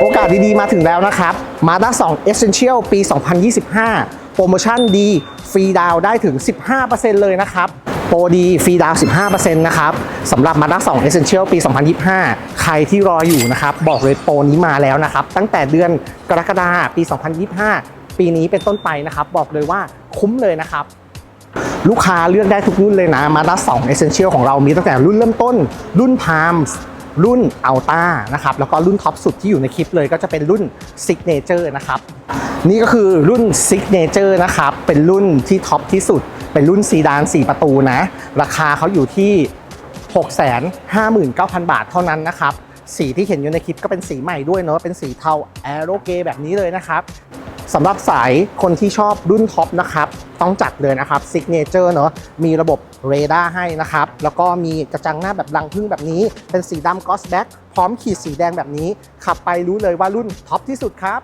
โอกาสดีๆ มาถึงแล้วนะครับ Mazda 2 Essential ปี 2025 โปรโมชั่นดี ฟรีดาวได้ถึง 15%เลยนะครับ โปรดี ฟรีดาว 15%นะครับสำหรับ Mazda 2 Essential ปี 2025 ใครที่รออยู่นะครับ บอกเลยโปรนี้มาแล้วนะครับ ตั้งแต่เดือนกรกฎาคมปี 2025 ปีนี้เป็นต้นไปนะครับ บอกเลยว่าคุ้มเลยนะครับลูกค้าเลือกได้ทุกรุ่นเลยนะ Mazda 2 Essential ของเรามีตั้งแต่รุ่นเริ่มต้น รุ่น Palms รุ่น Alta นะครับแล้วก็รุ่นท็อปสุดที่อยู่ในคลิปเลยก็จะเป็นรุ่น Signature นะครับนี่ก็คือรุ่น Signature นะครับเป็นรุ่นที่ท็อปที่สุด เป็นรุ่นซีดาน 4 ประตูนะ ราคาเขาอยู่ที่ 659,000 บาทเท่านั้นนะครับสีที่เห็นอยู่ในคลิปก็เป็นสีใหม่ด้วยเนาะเป็นสีเทาแอโรเกแบบนี้เลยนะครับ สำหรับสายคนที่ชอบรุ่นท็อปนะครับ ต้องจัดเลยนะครับ Signature เนาะมีระบบเรดาร์ให้นะครับ แล้วก็มีกระจังหน้าแบบรังพึ่งแบบนี้ เป็นสีดำกอสแบ็กพร้อมขีดสีแดงแบบนี้ ขับไปรู้เลยว่ารุ่นท็อปที่สุดครับ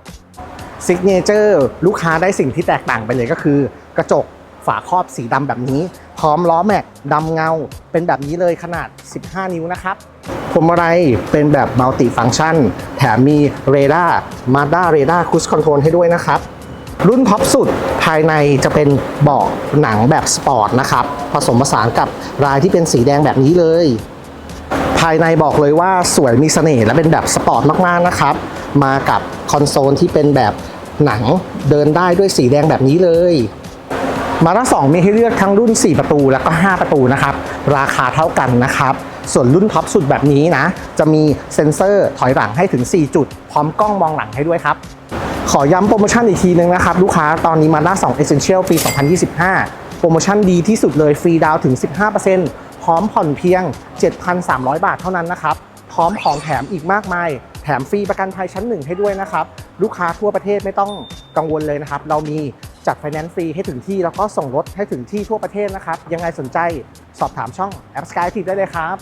Signature ลูกค้าได้สิ่งที่แตกต่างไปเลยก็คือ กระจกฝาครอบสีดำแบบนี้ พร้อมล้อแม็กดำเงา เป็นแบบนี้เลยขนาด 15 นิ้วนะครับ พวงมาลัยเป็นแบบมัลติฟัง c t ชัน แถมมีเรดาร์มาด้าเรดาร์คูสคอนโทรลให้ด้วยนะครับรุ่นท็อปสุดภายในจะเป็นเบาะหนังแบบสปอร์ตนะครับ ผสมผสานกับลายที่เป็นสีแดงแบบนี้เลย ภายในบอกเลยว่าสวยมีเสน่ห์และเป็นแบบสปอร์ตมากๆนะครับ มากับคอนโซลที่เป็นแบบหนังเดินได้ด้วยสีแดงแบบนี้เลย มาด้า2มีให้เลือกทั้งรุ่น 4 ประตูแล้วก็ 5 ประตูนะครับ ราคาเท่ากันนะครับ ส่วนรุ่นท็อปสุดแบบนี้นะ จะมีเซ็นเซอร์ถอยหลังให้ถึง 4 จุด พร้อมกล้องมองหลังให้ด้วยครับ ขอย้ำโปรโมชั่นอีกทีนึงนะครับ ลูกค้าตอนนี้มาด้า2 Essential ปี 2025 โปรโมชั่นดีที่สุดเลยฟรีดาวน์ถึง 15%พร้อมผ่อนเพียง 7,300 บาทเท่านั้นนะครับ พร้อมของแถมอีกมากมายแถมฟรีประกันภัยชั้นหนึ่งให้ด้วยนะครับ ลูกค้าทั่วประเทศไม่ต้องกังวลเลยนะครับ เรามี จัดไฟแนนซ์ฟรีให้ถึงที่แล้วก็ส่งรถให้ถึงที่ทั่วประเทศนะครับ ยังไงสนใจสอบถามช่องแอป Sky ทิได้เลยครับ